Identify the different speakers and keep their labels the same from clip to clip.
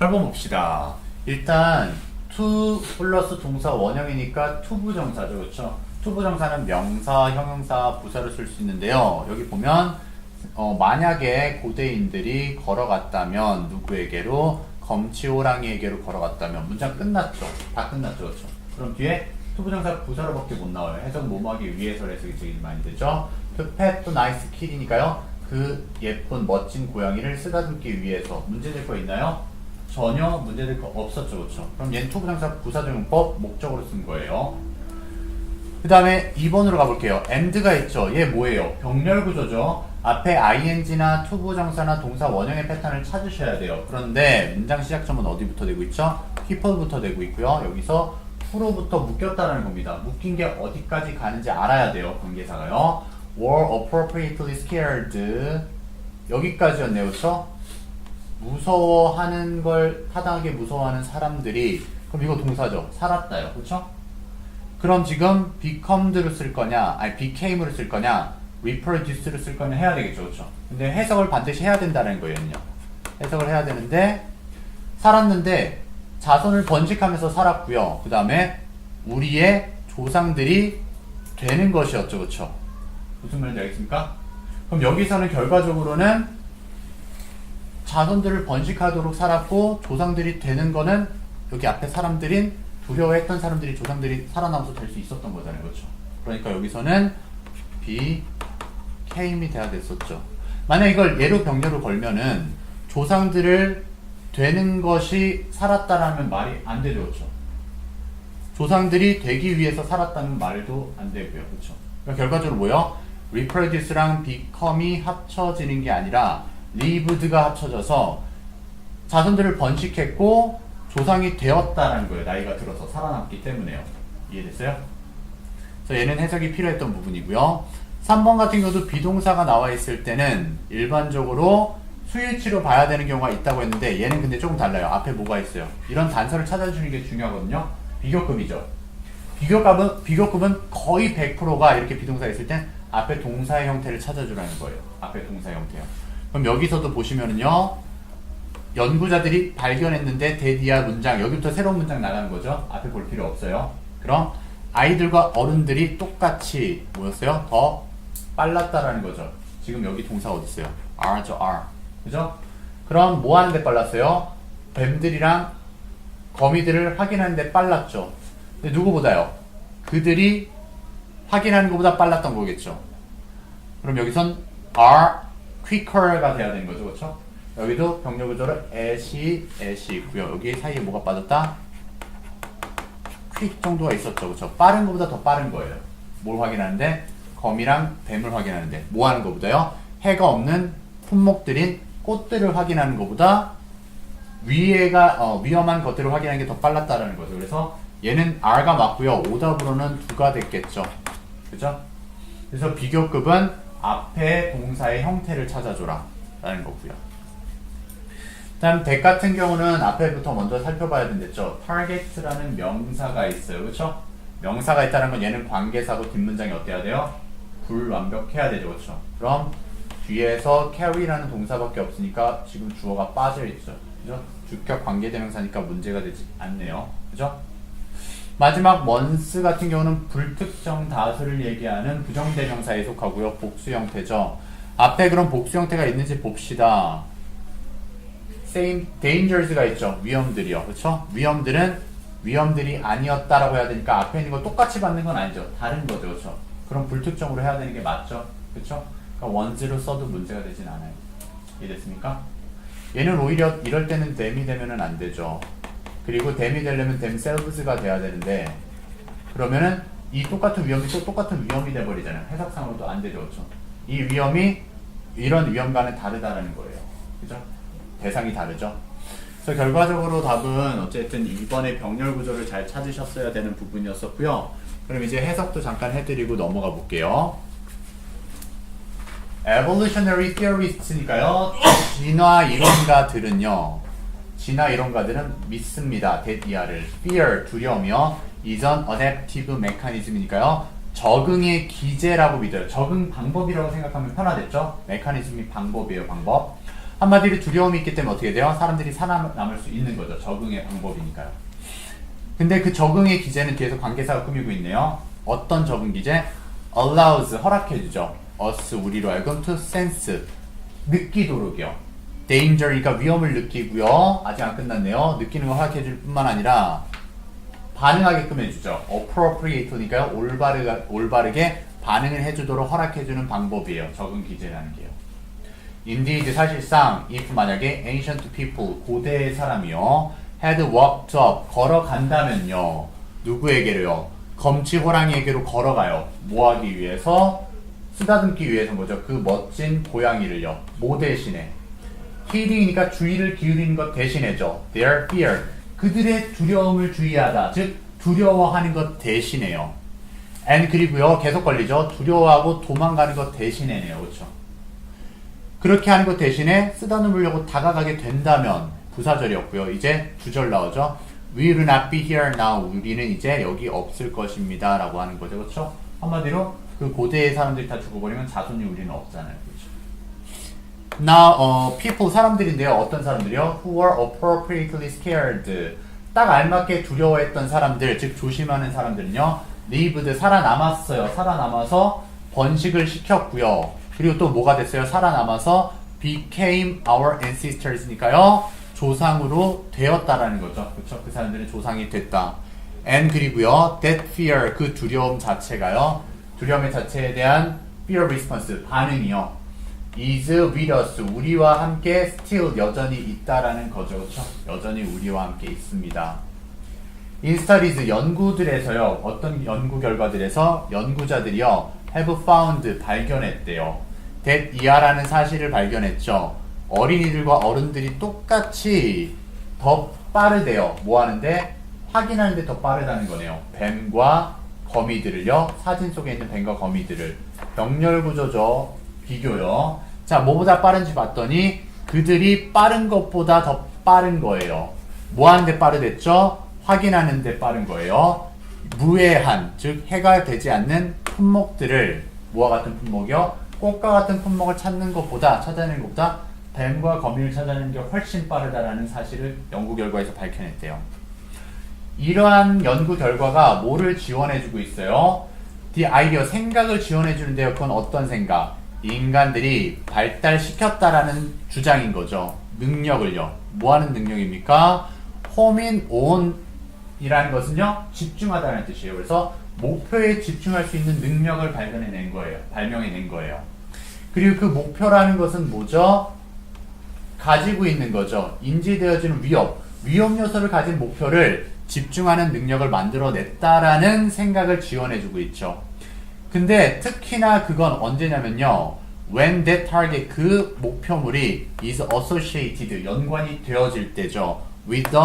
Speaker 1: 한번 봅시다. 일단 to 플러스 동사 원형이니까 투부정사죠, 그렇죠? 투부정사는 명사, 형용사, 부사를 쓸 수 있는데요. 여기 보면 어, 만약에 고대인들이 걸어갔다면 누구에게로 검치호랑이에게로 걸어갔다면 문장 끝났죠. 다 끝났죠, 그렇죠? 그럼 뒤에 투부정사 부사로밖에 못 나와요. 해석 모모하기 위해서 해석이 되게 많이 되죠. Pet the nice kitty니까요. 그 예쁜 멋진 고양이를 쓰다듬기 위해서 문제 될 거 있나요? 전혀 문제될 거 없었죠, 그렇죠? 그럼 얘는 투부정사 부사적용법 목적으로 쓴 거예요. 그 다음에 2번으로 가볼게요. and가 있죠. 얘 뭐예요? 병렬 구조죠. 앞에 ing나 투부정사나 동사 원형의 패턴을 찾으셔야 돼요. 그런데 문장 시작점은 어디부터 되고 있죠? people부터 되고 있고요. 여기서 프로부터 묶였다는 겁니다. 묶인 게 어디까지 가는지 알아야 돼요. 관계사가요. were appropriately scared 여기까지였네요. 그렇죠? 무서워하는 걸 타당하게 무서워하는 사람들이 그럼 이거 동사죠. 살았다요. 그렇죠? 그럼 지금 becomed를 쓸 거냐, 아니 became를 쓸 거냐, reproduce를 쓸 거냐 해야 되겠죠, 그렇죠? 근데 해석을 반드시 해야 된다는 거예요, 해석을 해야 되는데 살았는데 자손을 번식하면서 살았고요. 그 다음에 우리의 조상들이 되는 것이었죠, 그렇죠? 무슨 말인지 알겠습니까? 그럼 여기서는 결과적으로는 자손들을 번식하도록 살았고 조상들이 되는 거는 여기 앞에 사람들인 두려워했던 사람들이 조상들이 살아남아서 될 수 있었던 거잖아요. 그렇죠? 그러니까 여기서는 became이 돼야 됐었죠. 만약 이걸 예로 병렬로 걸면은 조상들을 되는 것이 살았다라면 말이 안 되죠. 조상들이 되기 위해서 살았다는 말도 안 되고요. 그렇죠? 그러니까 결과적으로 뭐요? reproduce랑 become이 합쳐지는 게 아니라 lived가 합쳐져서 자손들을 번식했고 조상이 되었다는 거예요. 나이가 들어서 살아남기 때문에요. 이해됐어요? 그래서 얘는 해석이 필요했던 부분이고요. 3번 같은 경우도 비동사가 나와 있을 때는 일반적으로 수일치로 봐야 되는 경우가 있다고 했는데 얘는 근데 조금 달라요. 앞에 뭐가 있어요? 이런 단서를 찾아주는 게 중요하거든요. 비교급이죠. 비교급은, 비교급은 거의 100%가 이렇게 비동사 있을 땐 앞에 동사의 형태를 찾아주라는 거예요. 앞에 동사 형태요. 그럼 여기서도 보시면은요. 연구자들이 발견했는데 데디아 문장 여기부터 새로운 문장 나가는 거죠. 앞에 볼 필요 없어요. 그럼 아이들과 어른들이 똑같이 뭐였어요? 더 빨랐다라는 거죠. 지금 여기 동사 어디 있어요? R죠 R. 그죠? 그럼 뭐 하는데 빨랐어요? 뱀들이랑 거미들을 확인하는데 빨랐죠. 근데 누구보다요? 그들이 확인하는 것보다 빨랐던 거겠죠. 그럼 여기선 are quicker가 돼야 되는 거죠. 그렇죠? 여기도 병렬 구조로 at이 at이 있고요. 여기 사이에 뭐가 빠졌다? quick 정도가 있었죠. 그렇죠? 빠른 것보다 더 빠른 거예요. 뭘 확인하는데? 거미랑 뱀을 확인하는데 뭐 하는 것보다요? 해가 없는 품목들인 꽃들을 확인하는 것보다 위에가 어, 위험한 것들을 확인하는 게 더 빨랐다라는 거죠. 그래서 얘는 R가 맞고요. 오답으로는 두가 됐겠죠. 그죠? 그래서 비교급은 앞에 동사의 형태를 찾아줘라 라는 거고요. 다음 대 같은 경우는 앞에부터 먼저 살펴봐야 된댔죠. target라는 명사가 있어요. 그렇죠? 명사가 있다는 건 얘는 관계사고 뒷문장이 어때야 돼요? 불완벽해야 되죠. 그렇죠? 그럼 뒤에서 carry라는 동사밖에 없으니까 지금 주어가 빠져 있죠. 그죠? 주격 관계대명사니까 문제가 되지 않네요. 그죠? 마지막 once 같은 경우는 불특정 다수를 얘기하는 부정대명사에 속하고요. 복수 형태죠. 앞에 그런 복수 형태가 있는지 봅시다. same dangers가 있죠. 위험들이요. 그렇죠? 위험들은 위험들이 아니었다라고 해야 되니까 앞에 있는 거 똑같이 받는 건 아니죠. 다른 거죠. 그렇죠? 그럼 불특정으로 해야 되는 게 맞죠. 그렇죠? 그러니까 원즈로 써도 문제가 되진 않아요. 이해됐습니까? 얘는 오히려 이럴 때는 댐이 되면은 안 되죠. 그리고 댐이 되려면 themselves가 돼야 되는데 그러면은 이 똑같은 위험이 또 똑같은 위험이 돼버리잖아요. 해석상으로도 안 되죠. 그렇죠? 이 위험이 이런 위험과는 다르다라는 거예요. 그죠? 대상이 다르죠. 그래서 결과적으로 답은 어쨌든 이번에 병렬 구조를 잘 찾으셨어야 되는 부분이었었고요. 그럼 이제 해석도 잠깐 해드리고 넘어가 볼게요. evolutionary theorists니까요. 진화 이론가들은요. 진화 이론가들은 믿습니다. 데디아를 fear 두려움이요. 이전 adaptive mechanism이니까요. 적응의 기제라고 믿어요. 적응 방법이라고 생각하면 편하겠죠? 메커니즘이 방법이에요, 방법. 한마디로 두려움이 있기 때문에 어떻게 돼요? 사람들이 살아남을 수 있는 거죠. 적응의 방법이니까요. 근데 그 적응의 기제는 뒤에서 관계사가 꾸미고 있네요. 어떤 적응 기제? allows 허락해주죠. us 우리로 하여금 to sense 느끼도록이요. Danger니까 위험을 느끼고요. 아직 안 끝났네요. 느끼는 걸 허락해 줄 뿐만 아니라 반응하게끔 해주죠. appropriate니까요. 올바르가, 올바르게 반응을 해주도록 허락해주는 방법이에요. 적응 기제라는 게요. Indeed, 사실상 if 만약에 ancient people, 고대의 사람이요. had walked up, 걸어간다면요. 누구에게로요? 검치 호랑이에게로 걸어가요. 뭐 하기 위해서? 쓰다듬기 위해서 뭐죠? 그 멋진 고양이를요. 뭐 대신에? Heeding이니까 주의를 기울이는 것 대신에죠. their fear. 그들의 두려움을 주의하다. 즉, 두려워하는 것 대신에요. and 그리고요. 계속 걸리죠. 두려워하고 도망가는 것 대신에네요. 그렇죠? 그렇게 하는 것 대신에 쓰다듬으려고 다가가게 된다면 부사절이었고요. 이제 두절 나오죠. We will not be here now. 우리는 이제 여기 없을 것입니다. 라고 하는 거죠. 그렇죠? 한마디로 그 고대의 사람들이 다 죽어버리면 자손이 우리는 없잖아요. 그렇죠? Now, 어, people 사람들인데요. 어떤 사람들이요? Who were appropriately scared. 딱 알맞게 두려워했던 사람들, 즉 조심하는 사람들은요. lived 살아남았어요. 살아남아서 번식을 시켰고요. 그리고 또 뭐가 됐어요? 살아남아서 became our ancestors니까요. 조상으로 되었다라는 거죠. 그렇죠? 그 사람들은 조상이 됐다. and 그리고요. that fear 그 두려움 자체가요. 두려움의 자체에 대한 fear response 반응이요. Is with us 우리와 함께 still 여전히 있다라는 거죠. 그렇죠? 여전히 우리와 함께 있습니다. Studies 연구들에서요. 어떤 연구 결과들에서 연구자들이요. have found 발견했대요. that 이하라는 사실을 발견했죠. 어린이들과 어른들이 똑같이 더 빠르대요. 뭐 하는데? 확인하는데 더 빠르다는 거네요. 뱀과 거미들을요. 사진 속에 있는 뱀과 거미들을 병렬 구조죠. 비교요. 자, 뭐보다 빠른지 봤더니 그들이 빠른 것보다 더 빠른 거예요. 뭐 하는데 빠르댔죠? 확인하는데 빠른 거예요. 무해한, 즉 해가 되지 않는 품목들을 뭐와 같은 품목이요? 꽃과 같은 품목을 찾는 것보다 찾아내는 것보다 뱀과 거미를 찾아내는 게 훨씬 빠르다라는 사실을 연구 결과에서 밝혀냈대요. 이러한 연구 결과가 뭐를 지원해주고 있어요? The idea, 생각을 지원해주는데요. 그건 어떤 생각? 인간들이 발달시켰다라는 주장인 거죠. 능력을요. 뭐 하는 능력입니까? 호민 온이라는 것은요, 집중하다는 뜻이에요. 그래서 목표에 집중할 수 있는 능력을 발견해낸 거예요. 발명해낸 거예요. 그리고 그 목표라는 것은 뭐죠? 가지고 있는 거죠. 인지되어지는 위협, 위험 요소를 가진 목표를 집중하는 능력을 만들어냈다라는 생각을 지원해주고 있죠. 근데 특히나 그건 언제냐면요. When that target, 그 목표물이 is associated, 연관이 되어질 때죠. With the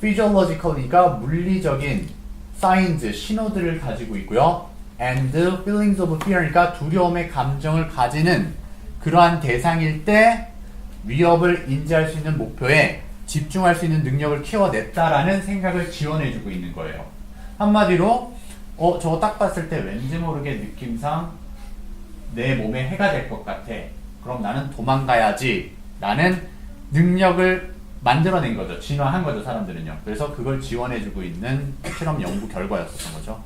Speaker 1: physiological이니까 물리적인 signs, 신호들을 가지고 있고요. And feelings of fear니까 두려움의 감정을 가지는 그러한 대상일 때 위협을 인지할 수 있는 목표에 집중할 수 있는 능력을 키워냈다라는 생각을 지원해주고 있는 거예요. 한마디로 어 저거 딱 봤을 때 왠지 모르게 느낌상 내 몸에 해가 될 것 같아. 그럼 나는 도망가야지. 라는 능력을 만들어낸 거죠. 진화한 거죠, 사람들은요. 그래서 그걸 지원해주고 있는 실험 연구 결과였었던 거죠.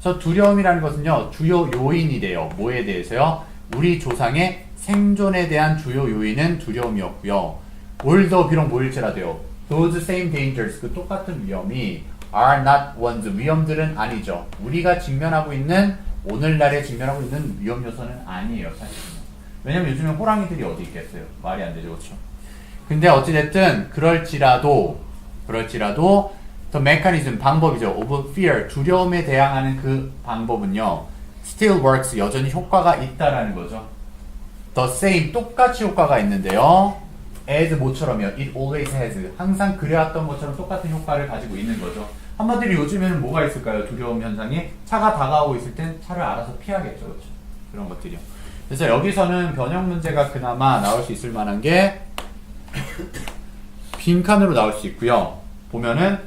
Speaker 1: 그래서 두려움이라는 것은요, 주요 요인이래요. 뭐에 대해서요? 우리 조상의 생존에 대한 주요 요인은 두려움이었고요. 올더 비록 모일지라도요. Those same dangers, 그 똑같은 위험이 are not ones, 위험들은 아니죠. 우리가 직면하고 있는, 오늘날에 직면하고 있는 위험 요소는 아니에요, 사실은. 왜냐면 요즘에 호랑이들이 어디 있겠어요? 말이 안 되죠, 그렇죠? 근데 어찌됐든, 그럴지라도, 그럴지라도, the mechanism, 방법이죠. of fear, 두려움에 대항하는 그 방법은요, still works, 여전히 효과가 있다라는 거죠. the same, 똑같이 효과가 있는데요. as 모처럼이요. it always has. 항상 그래왔던 것처럼 똑같은 효과를 가지고 있는 거죠. 한마디로 요즘에는 뭐가 있을까요? 두려움 현상이 차가 다가오고 있을 땐 차를 알아서 피하겠죠. 그렇죠? 그런 것들이요. 그래서 여기서는 변형 문제가 그나마 나올 수 있을 만한 게 빈칸으로 나올 수 있고요. 보면은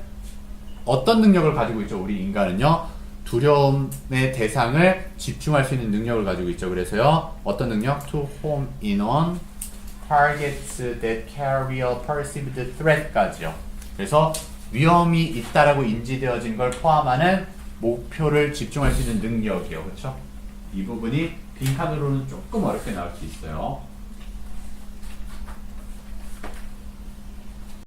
Speaker 1: 어떤 능력을 가지고 있죠? 우리 인간은요. 두려움의 대상을 집중할 수 있는 능력을 가지고 있죠. 그래서요. 어떤 능력? To home in on targets that carry a perceived threat까지요. 그래서 위험이 있다라고 인지되어진 걸 포함하는 목표를 집중할 수 있는 능력이요. 그렇죠? 이 부분이 빈칸으로는 조금 어렵게 나올 수 있어요.